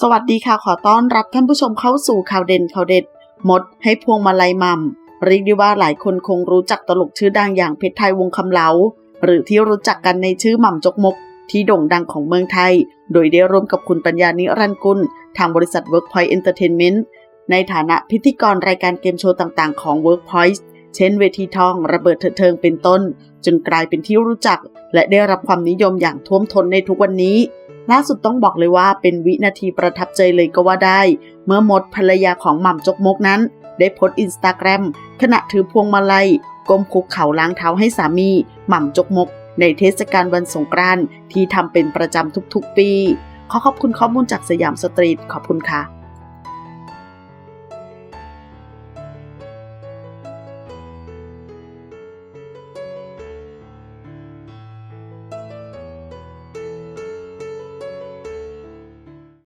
สวัสดีค่ะขอต้อนรับท่านผู้ชมเข้าสู่ข่าวเด่นข่าวเด็ด มดให้พวงมาลัยม่ำเรียกได้ว่าหลายคนคงรู้จักตลกชื่อดังอย่างเพชรไทยวงคำเหลา หรือที่รู้จักกันในชื่อหม่ำจกมก ที่โด่งดังของเมืองไทย โดยได้ร่วมกับคุณปัญญานิรันดิกุล ทางบริษัท Workpoint Entertainment ในฐานะพิธีกรรายการเกมโชว์ต่างๆ ของ Workpoint เช่นเวทีทองระเบิดเถิดเทิงเป็นต้น จนกลายเป็นที่รู้จัก และได้รับความนิยมอย่างท่วมท้นในทุกวันนี้ ล่าสุดต้องบอกเลยว่าเป็นวินาทีประทับใจเลยก็ว่าได้ เมื่อมดภรรยาของหม่ำจกมกนั้น ได้โพสต์อินสตาแกรมขณะถือพวงมาลัยก้มคุกเข่าล้างเท้าให้สามี หม่ำจกมก ในเทศกาลวันสงกรานต์ที่ทำเป็นประจำทุกๆปี ขอขอบคุณข้อมูลจากสยามสตรีทขอบคุณค่ะ